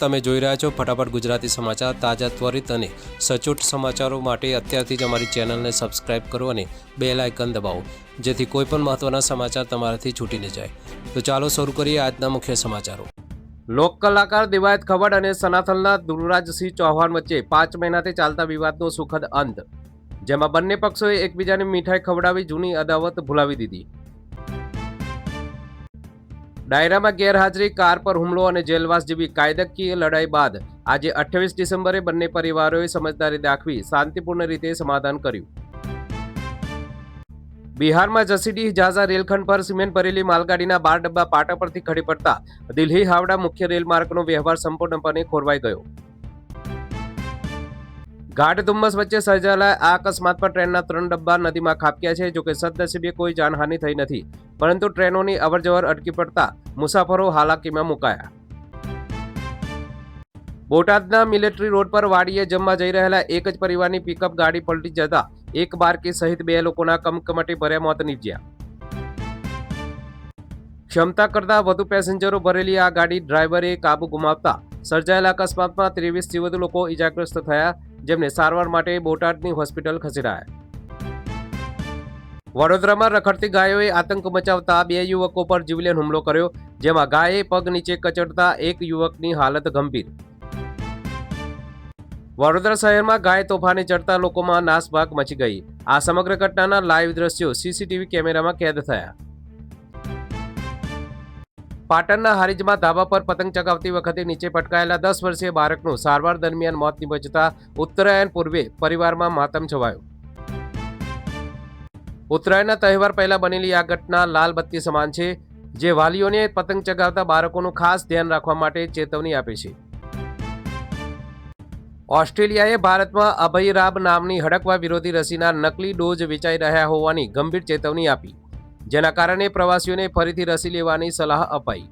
તમે જોઈ રહ્યા છો ફટાફટ ગુજરાતી સમાચાર તાજા ત્વરિત અને સચોટ સમાચારો માટે અત્યારથી જ અમારી ચેનલને સબસ્ક્રાઇબ કરો અને બે લાઇકન દબાવો, જેથી કોઈપણ મહત્ત્વના સમાચાર તમારાથી છૂટી ન જાય. તો ચાલો શરૂ કરીએ આજના મુખ્ય સમાચારો. લોક કલાકાર દિવાયત ખવડ અને સનાથલના ધ્રુવરાજસિંહ ચૌહાણ વચ્ચે પાંચ મહિનાથી ચાલતા વિવાદનો સુખદ અંત, જેમાં બંને પક્ષોએ એકબીજાને મીઠાઈ ખવડાવી જૂની અદાવત ભૂલાવી દીધી. ડાયરામાં ગેરહાજરી, કાર પર હુમલો અને જેલવાસ જેવી કાયદાકીય લડાઈ બાદ આજે અઠ્યાવીસ ડિસેમ્બરે બંને પરિવારોએ સમજદારી દાખવી શાંતિપૂર્ણ રીતે સમાધાન કર્યું. બિહારમાં જસીડી હિજાઝા રેલખંડ પર સિમેન્ટ ભરેલી માલગાડીના બાર ડબ્બા પાટા પરથી ખડી પડતા દિલ્હી હાવડા મુખ્ય રેલમાર્ગનો વ્યવહાર સંપૂર્ણપણે ખોરવાઈ ગયો. ઘાટ ધુમ્મસ વચ્ચે સર્જાયેલા આ અકસ્માત પર ટ્રેનના ત્રણ ડબ્બા નદીમાં ખાબક્યા છે, જોકે સદનસીબે કોઈ જાનહાનિ થઈ નથી. પરંતુ ટ્રેનોની અવરજવર અટકી પડતા મુસાફરો હાલાકીમાં મુકાયા. બોટાદના મિલિટરી રોડ પર વાડીએ જમવા જઈ રહેલા એક જ પરિવારની પિકઅપ ગાડી પલટી જતા એક બાળકી સહિત બે લોકોના કમકમાટી ભર્યા મોત નીપજ્યા. ક્ષમતા કરતાં વધુ પેસેન્જરો ભરેલી આ ગાડી ડ્રાઈવરે કાબુ ગુમાવતા સર્જાયેલા અકસ્માતમાં ત્રેવીસથી વધુ લોકો ઇજાગ્રસ્ત થયા જેમને સારવાર માટે બોટાદની હોસ્પિટલ ખસેડાયા. વડોદરામાં રખડતી ગાયોએ આતંક મચાવતા બે યુવકો પર જીવલેણ હુમલો કર્યો, જેમાં ગાયે પગ નીચે કચડતા એક યુવકની હાલત ગંભીર. વડોદરા શહેરમાં ગાય તોફાને ચડતા લોકોમાં નાસભાગ મચી ગઈ. આ સમગ્ર ઘટનાના લાઈવ દ્રશ્યો સીસીટીવી કેમેરામાં કેદ થયા. પાટણના હારીજમાં ધાબા પર પતંગ ચગાવતી વખતે નીચે પટકાયેલા દસ વર્ષીય બાળકનું સારવાર દરમિયાન મોત નિપજતા ઉત્તરાયણ પૂર્વે પરિવારમાં માતમ છવાયો. ઉત્તરાયણના તહેવાર પહેલા બનેલી આ ઘટના લાલ બત્તી સમાન છે, જે વાલીઓને પતંગ ચગાવતા બાળકોનું ખાસ ધ્યાન રાખવા માટે ચેતવણી આપે છે. ઓસ્ટ્રેલિયાએ ભારતમાં અભયરાબ નામની હડકવા વિરોધી રસીના નકલી ડોઝ વેચાઈ રહ્યા હોવાની ગંભીર ચેતવણી આપી. જેના કારણે પ્રવાસીઓને ફરીથી રસી લેવાની સલાહ અપાઈ.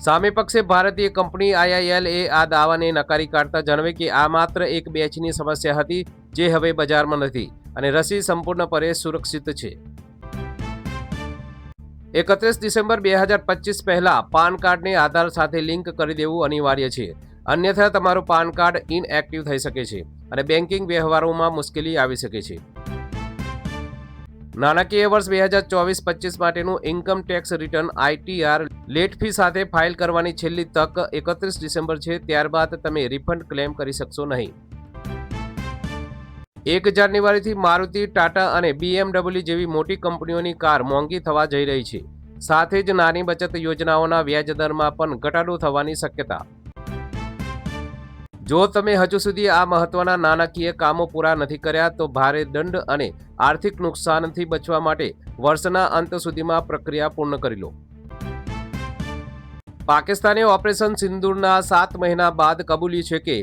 સામે પક્ષે ભારતીય કંપની આઈઆઈએલ એ આ દાવાને નકારી કાઢતા જણાવે કે આ માત્ર એક બેચની સમસ્યા હતી જે હવે બજારમાં નથી અને રસી સંપૂર્ણપણે સુરક્ષિત છે. એકત્રીસ ડિસેમ્બર બે હજાર પચીસ પહેલા પાન કાર્ડને આધાર સાથે લિંક કરી દેવું અનિવાર્ય છે. અન્યથા તમારું પાન કાર્ડ ઇનએક્ટિવ થઈ શકે છે અને બેન્કિંગ વ્યવહારોમાં મુશ્કેલી આવી શકે છે. નાણાકીય વર્ષ બે હજાર ચોવીસ પચીસ માટેનું income tax return ITR late fee સાથે ફાઇલ કરવાની છેલ્લી તક એકત્રીસ ડિસેમ્બર છે. ત્યારબાદ તમે રિફંડ ક્લેમ કરી શકશો નહીં. એક જાન્યુઆરીથી મારુતિ, ટાટા અને બીએમડબલ્યુ જેવી મોટી કંપનીઓની કાર મોંઘી થવા જઈ રહી છે. સાથે જ નાની બચત યોજનાઓના વ્યાજ દરમાં પણ ઘટાડો થવાની શક્યતા. જો તમે હજુ સુધી આ મહત્વના નાણાકીય કામો પૂરા નથી કર્યા, તો ભારે દંડ અને આર્થિક નુકસાનથી બચવા માટે વર્ષના અંત સુધીમાં પ્રક્રિયા પૂર્ણ કરી લો. પાકિસ્તાને ઓપરેશન સિંદૂરના સાત મહિના બાદ કબૂલ્યું છે કે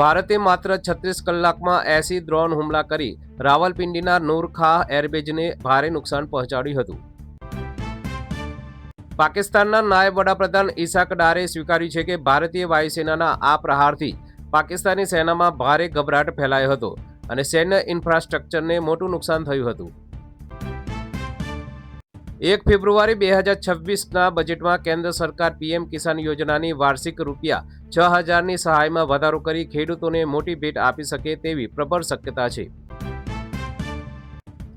ભારતે માત્ર છત્રીસ કલાકમાં એસી ડ્રોન હુમલા કરી રાવલપિંડીના નૂરખાહ એરબેજને ભારે નુકસાન પહોંચાડ્યું હતું. પાકિસ્તાનના નાયબ વડાપ્રધાન ઇસાક ડારે સ્વીકાર્યું છે કે ભારતીય વાયુસેનાના આ પ્રહારથી પાકિસ્તાની સેનામાં ભારે ગભરાટ ફેલાયો હતો અને સૈન્ય ઇન્ફ્રાસ્ટ્રક્ચરને મોટું નુકસાન થયું હતું. એક ફેબ્રુઆરી બે હજાર છવ્વીસના બજેટમાં કેન્દ્ર સરકાર પીએમ કિસાન યોજનાની વાર્ષિક રૂપિયા છ હજારની સહાયમાં વધારો કરી ખેડૂતોને મોટી ભેટ આપી શકે તેવી પ્રબળ શક્યતા છે.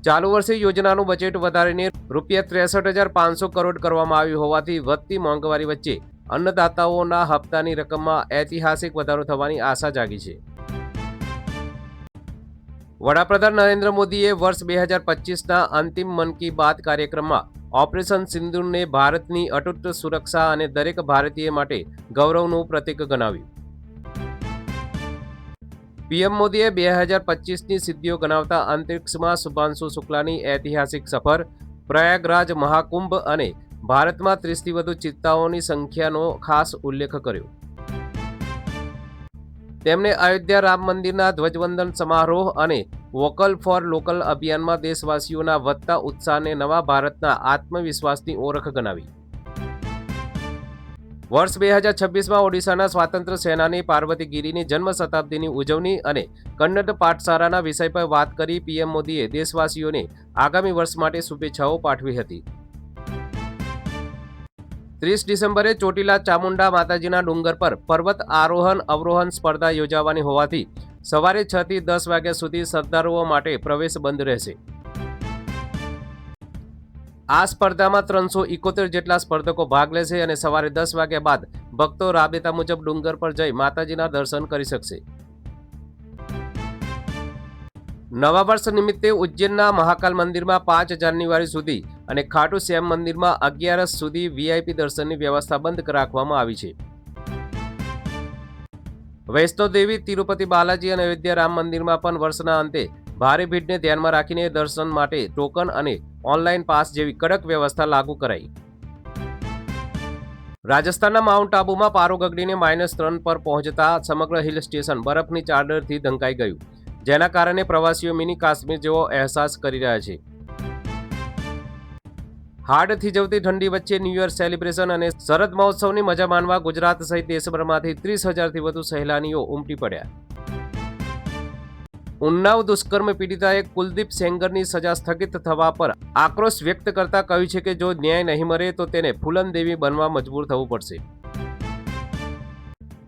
ચાલુ વર્ષે યોજનાનું બજેટ વધારીને રૂપિયા ત્રેસઠ હજાર પાંચસો કરોડ કરવામાં આવ્યું હોવાથી વધતી મોંઘવારી વચ્ચે અન્નદાતાઓના હપ્તાની રકમમાં ઐતિહાસિક વધારો થવાની આશા જાગી છે. વડાપ્રધાન નરેન્દ્ર મોદીએ વર્ષ બે હજાર પચીસના અંતિમ મન કી બાત કાર્યક્રમમાં ઓપરેશન સિંધુને ભારતની અતૂટ સુરક્ષા અને દરેક ભારતીય માટે ગૌરવનું પ્રતીક ગણાવ્યું. પીએમ મોદીએ બે હજાર પચીસની સિદ્ધિઓ ગણાવતા અંતરિક્ષમાં શુભાંશુ શુક્લાની ઐતિહાસિક સફર, પ્રયાગરાજ મહાકુંભ અને ભારતમાં ત્રીસથી વધુ ચિત્તાઓની સંખ્યાનો ખાસ ઉલ્લેખ કર્યો. તેમણે અયોધ્યા રામ મંદિરના ધ્વજવંદન સમારોહ અને વોકલ ફોર લોકલ અભિયાનમાં દેશવાસીઓના વધતા ઉત્સાહને નવા ભારતના આત્મવિશ્વાસની ઓળખ ગણાવી. વર્ષ બે હજાર છવ્વીસમાં ઓડિશાના સ્વાતંત્ર્ય સેનાની પાર્વતી ગીરીની જન્મ શતાબ્દીની ઉજવણી અને કન્નડ પાઠશાળાના વિષય પર વાત કરી પીએમ મોદીએ દેશવાસીઓને આગામી વર્ષ માટે શુભેચ્છાઓ પાઠવી હતી. ત્રીસ ડિસેમ્બરે ચોટીલા ચામુંડા માતાજીના ડુંગર પર પર્વત આરોહણ અવરોહણ સ્પર્ધા યોજાવાની હોવાથી સવારે છ થી દસ વાગ્યા સુધી શ્રદ્ધાળુઓ માટે પ્રવેશ બંધ રહેશે. આ સ્પર્ધામાં ત્રણસો ઇકોતેર જેટલા સ્પર્ધકો ભાગ લેશે અને સવારે દસ વાગ્યા બાદ ભક્તો રાબેતા મુજબ ડુંગર પર જઈ માતાજીના દર્શન કરી શકશે. નવા વર્ષ નિમિત્તે ઉજ્જૈનના મહાકાલ મંદિરમાં પાંચ જાન્યુઆરી સુધી અને ખાટુ શ્યામ મંદિરમાં અગિયારસ સુધી વીઆઈપી દર્શનની વ્યવસ્થા બંધ રાખવામાં આવી છે. વૈષ્ણોદેવી તિરુપતિ બાલાજી અને અયોધ્યા રામ મંદિરમાં પણ વર્ષના અંતે ભારે ભીડને ધ્યાનમાં રાખીને દર્શન માટે ટોકન અને ઓનલાઈન પાસ જેવી કડક વ્યવસ્થા લાગુ કરાઈ. રાજસ્થાનના માઉન્ટ આબુમાં પારો ગગડીને માઇનસ ત્રણ પર પહોંચતા સમગ્ર હિલ સ્ટેશન બરફની ચાદરથી ઢંકાઈ ગયું. જેના કારણે પ્રવાસીઓ મિની કાશ્મીર જેવો અહેસાસ કરી રહ્યા છે. હાડ થીજવતી ઠંડી વચ્ચે ન્યૂ યર સેલિબ્રેશન અને શરદ મહોત્સવની મજા માણવા ગુજરાત સહિત દેશભરમાંથી ત્રીસ હજારથી વધુ સહેલાનીઓ ઉમટી પડ્યા. ઉન્નાવ દુષ્કર્મ પીડિતાએ કુલદીપ સેંગરની સજા સ્થગિત થવા પર આક્રોશ વ્યક્ત કરતા કહ્યું છે કે જો ન્યાય નહીં મળે તો તેને ફૂલન દેવી બનવા મજબૂર થવું પડશે.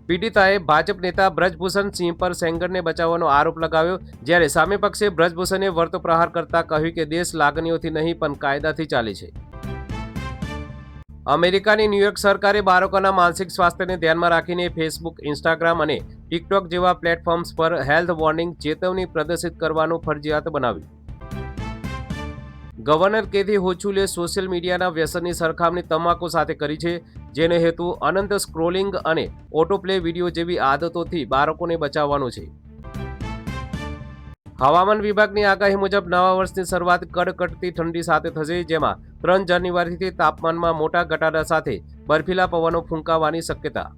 પીડિતાએ ભાજપ નેતા બ્રજભૂષણ સિંહ પર સેંગરને બચાવવાનો આરોપ લગાવ્યો, જ્યારે સામે પક્ષે બ્રજભૂષણે વર્ત પ્રહાર કરતા કહ્યું કે દેશ લાગણીઓથી નહીં, પણ કાયદાથી ચાલે છે. અમેરિકાની ન્યૂયોર્ક સરકારે બાળકોના માનસિક સ્વાસ્થ્યને ધ્યાનમાં રાખીને ફેસબુક, ઇન્સ્ટાગ્રામ અને ટિકટોક જેવા પ્લેટફોર્મ્સ પર હેલ્થ વોર્નિંગ ચેતવણી પ્રદર્શિત કરવાનું ફરજિયાત બનાવ્યું. ગવર્નર કેથી હોચુલે સોશિયલ મીડિયાના વ્યસનની સરખામણી તમાકુ સાથે કરી છે. જેનો હેતુ અનંત સ્ક્રોલિંગ અને ઓટોપ્લે વીડિયો જેવી આદતોથી બાળકોને બચાવવાનો છે. હવામાન વિભાગની આગાહી મુજબ નવા વર્ષની શરૂઆત કડકડતી ઠંડી સાથે થશે, જેમાં ત્રણ જાન્યુઆરીથી તાપમાનમાં મોટા ઘટાડા સાથે બર્ફીલા પવનો ફૂંકાવાની શક્યતા.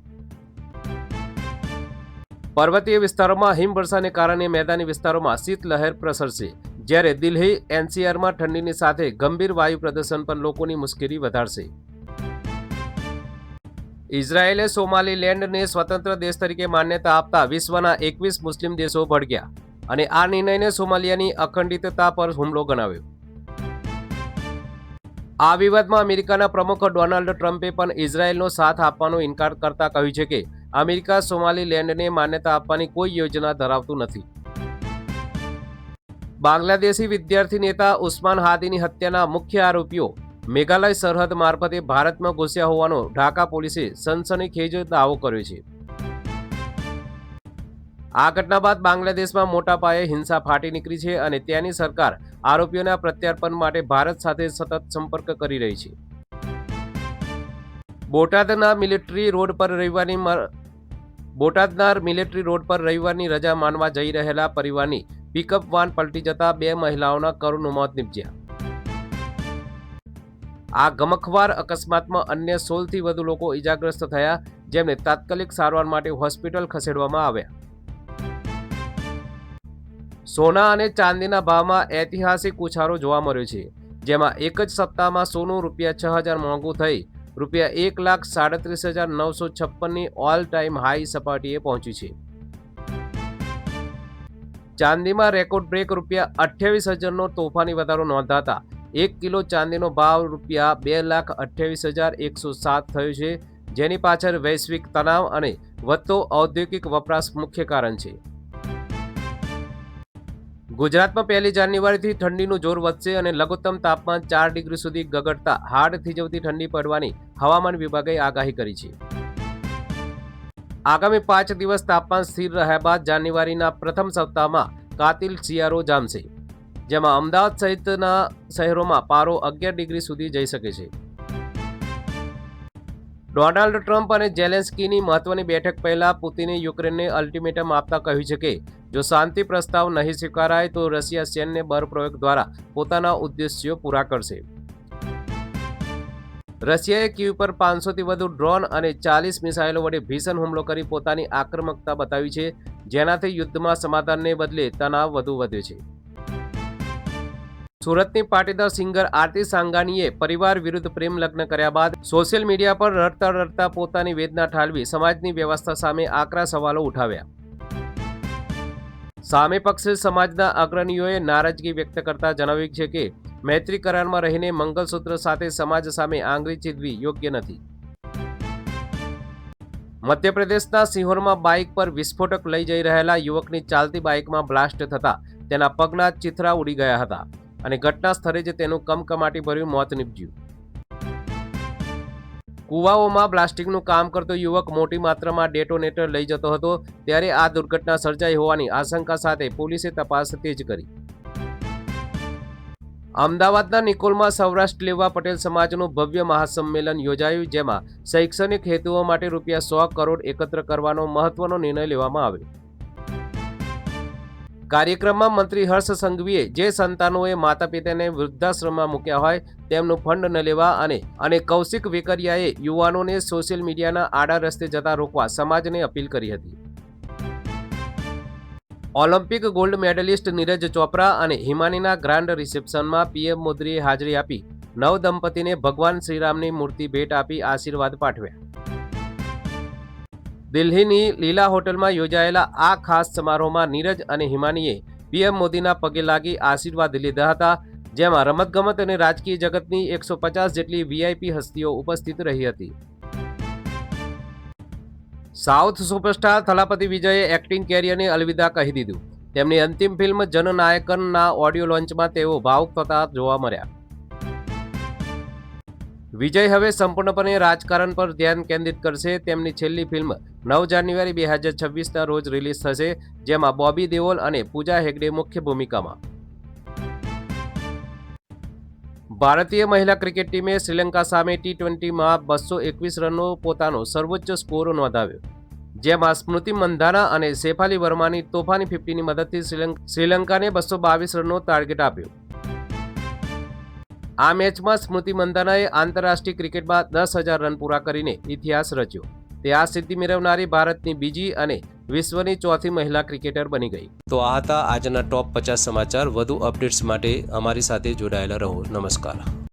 પર્વતીય વિસ્તારોમાં હિમવર્ષાને કારણે મેદાની વિસ્તારોમાં શીતલહેર પ્રસરશે, જ્યારે દિલ્હી, એનસીઆરમાં ઠંડીની સાથે ગંભીર વાયુ પ્રદૂષણ પર લોકોની મુશ્કેલી વધારશે. ઇઝરાયેલે સોમાલીલેન્ડને સ્વતંત્ર દેશ તરીકે માન્યતા આપતા વિશ્વના એકવીસ મુસ્લિમ દેશો ભડક્યા અને આ નિર્ણયને સોમાલિયાની અખંડિતતા પર હુમલો ગણાવ્યો. આ વિવાદમાં અમેરિકાના પ્રમુખ ડોનાલ્ડ ટ્રમ્પે પણ ઇઝરાયેલનો સાથ આપવાનો ઇનકાર કરતા કહ્યું છે કે અમેરિકા સોમાલીલેન્ડને માન્યતા આપવાની કોઈ યોજના ધરાવતું નથી. બાંગ્લાદેશી વિદ્યાર્થી નેતા ઉસ્માન હાદીની હત્યાના મુખ્ય આરોપીઓ મેઘાલય સરહદ મારફતે ભારતમાં ઘૂસ્યા હોવાનો ઢાકા પોલીસે સનસનીખેજ દાવો કર્યો છે. આ ઘટના બાદ બાંગ્લાદેશમાં મોટા પાયે હિંસા ફાટી નીકળી છે અને ત્યાંની સરકાર આરોપીઓના પ્રત્યાર્પણ માટે ભારત સાથે સતત સંપર્ક કરી રહી છે. બોટાદના મિલિટરી રોડ પર રવિવારની બોટાદના મિલિટરી રોડ પર રવિવારની રજા માનવા જઈ રહેલા પરિવારની પિકઅપ વાન પલટી જતા બે મહિલાઓના કરુણ મોત નીપજ્યા. આ ગમખવાર અકસ્માતમાં અન્ય સોળથી વધુ લોકો ઈજાગ્રસ્ત થયા, જેમને તાત્કાલિક સારવાર માટે હોસ્પિટલ ખસેડવામાં આવ્યા. સોના અને ચાંદીના ભાવમાં ઐતિહાસિક ઉછાળો જોવા મળ્યો છે, જેમાં એક જ સપ્તાહમાં સોનું રૂપિયા છ હજાર મોંઘું થઈ, રૂપિયા એક લાખ સાડત્રીસ હજાર નવસો છપ્પનની ઓલ ટાઈમ હાઈ સપાટીએ પહોંચ્યું છે. ચાંદીમાં રેકોર્ડ બ્રેક રૂપિયા અઠ્યાવીસ હજારનો તોફાની વધારો નોંધાતા એક કિલો ચાંદીનો ભાવ રૂપિયા બે લાખ અઠ્યાવીસ હજાર એકસો સાત થયો છે, જેની પાછળ વૈશ્વિક તણાવ અને વધતો ઔદ્યોગિક વપરાશ મુખ્ય કારણ છે. ગુજરાતમાં પહેલી જાન્યુઆરીથી ઠંડીનું જોર વધશે અને લઘુત્તમ તાપમાન ચાર ડિગ્રી સુધી ગગડતા હાડ થીજવતી ઠંડી પડવાની હવામાન વિભાગે આગાહી કરી છે. આગામી પાંચ દિવસ તાપમાન સ્થિર રહ્યા બાદ જાન્યુઆરીના પ્રથમ સપ્તાહમાં કાતિલ શિયાળો જામશે. જેમાં અમદાવાદ સહિતના શહેરોમાં પારો અગિયાર ડિગ્રી સુધી જઈ શકે છે. ડોનાલ્ડ ટ્રમ્પ અને જેલેન્સ્કીની મહત્વની બેઠક પહેલા પુતિને યુક્રેનને અલ્ટિમેટમ આપતા કહ્યું છે કે, જો શાંતિ પ્રસ્તાવ નહીં સ્વીકારાય, તો રશિયા સૈન્ય બળપ્રયોગ દ્વારા પોતાના ઉદ્દેશ્યો પૂરા કરશે. રશિયાએ ક્યુ પર પાંચસોથી વધુ ડ્રોન અને ચાલીસ મિસાઇલો વડે ભીષણ હુમલો કરી પોતાની આક્રમકતા બતાવી છે, જેનાથી યુદ્ધમાં સમાધાનને બદલે તણાવ વધુ વધ્યો છે. સુરતની પાટીદાર સિંગર આરતી સાંગાણીએ પરિવાર વિરુદ્ધ પ્રેમ લગ્ન કર્યા બાદ સોશિયલ મીડિયા પર રડતા રડતા પોતાની વેદના ઠાલવી સમાજની વ્યવસ્થા સામે આકરા સવાલો ઉઠાવ્યા. સામે પક્ષે સમાજના અગ્રણીઓએ નારાજગી વ્યક્ત કરતા જણાવ્યું છે કે મૈત્રી કરારમાં રહીને મંગલસૂત્ર સાથે સમાજ સામે આંગળી ચીંધવી યોગ્ય નથી. મધ્યપ્રદેશના સિહોરમાં બાઇક પર વિસ્ફોટક લઈ જઈ રહેલા યુવકની ચાલતી બાઇકમાં બ્લાસ્ટ થતા તેના પગના ચિથરા ઉડી ગયા હતા. અને ઘટના સ્થળે જ તેનું કમકમાટી ભર્યું મોત નીપજ્યું. કુવાઓમાં પ્લાસ્ટિકનું કામ કરતો યુવક મોટી માત્રામાં ડેટોનેટર લઈ જતો હતો, ત્યારે આ દુર્ઘટના સર્જાઈ હોવાની આશંકા સાથે પોલીસે તપાસ તેજ કરી. અમદાવાદના નિકોલમાં સૌરાષ્ટ્ર લેવા પટેલ સમાજનું ભવ્ય મહાસંમેલન યોજાયું, જેમાં શૈક્ષણિક હેતુઓ માટે રૂપિયા સો કરોડ એકત્ર કરવાનો મહત્વનો નિર્ણય લેવામાં આવ્યો. કાર્યક્રમમાં મંત્રી હર્ષ સંઘવીએ જે સંતાનોએ માતા પિતાને વૃદ્ધાશ્રમમાં મૂક્યા હોય તેમનું ફંડ ન લેવા અને અને કૌશિક વેકરિયાએ યુવાનોને સોશિયલ મીડિયાના આડા રસ્તે જતા રોકવા સમાજને અપીલ કરી હતી. Olympic gold medallist Neeraj Chopra અને હિમાનીના ગ્રાન્ડ રિસેપ્શનમાં પીએમ મોદીએ હાજરી આપી. નવ દંપતીને ભગવાન શ્રીરામની મૂર્તિ ભેટ આપી આશીર્વાદ પાઠવ્યા. દિલ્હીની લીલા હોટલમાં યોજાયેલા આ ખાસ સમારોહમાં નીરજ અને હિમાનીએ પીએમ મોદીના પગે લાગી આશીર્વાદ લીધા હતા, જેમાં રમતગમત અને રાજકીય જગતની એકસો પચાસ જેટલી વીઆઈપી હસ્તીઓ ઉપસ્થિત રહી હતી. સાઉથ સુપરસ્ટાર થલાપતિ વિજયે એક્ટિંગ કેરિયરને અલવિદા કહી દીધું. તેમની અંતિમ ફિલ્મ જનનાયકનના ઓડિયો લોન્ચમાં તેઓ ભાવુક થતા જોવા મળ્યા. વિજય હવે સંપૂર્ણપણે રાજકારણ પર ધ્યાન કેન્દ્રિત કરશે. તેમની છેલ્લી ફિલ્મ નવ જાન્યુઆરી બે હજાર છવ્વીસના રોજ રિલીઝ થશે, જેમાં બોબી દેઓલ અને પૂજા હેગડે મુખ્ય ભૂમિકામાં. ભારતીય મહિલા ક્રિકેટ ટીમે શ્રીલંકા સામે ટી ટ્વેન્ટીમાં બસો એકવીસ રનનો પોતાનો સર્વોચ્ચ સ્કોર નોંધાવ્યો, જેમાં સ્મૃતિ મંધાના અને શેફાલી વર્માની તોફાની ફિફ્ટીની મદદથી શ્રીલંકાને બસો બાવીસ રનનો ટાર્ગેટ આપ્યો. આ મેચમાં સ્મૃતિ મંધાનાએ આંતરરાષ્ટ્રીય ક્રિકેટમાં દસ હજાર રન પૂરા કરીને ઇતિહાસ રચ્યો. તે આ સિદ્ધિ મેળવનારી ભારતની બીજી અને વિશ્વની ચોથી મહિલા ક્રિકેટર બની ગઈ. તો આ હતા આજના ટોપ પચાસ સમાચાર. વધુ અપડેટ્સ માટે અમારી સાથે જોડાયેલા રહો. નમસ્કાર.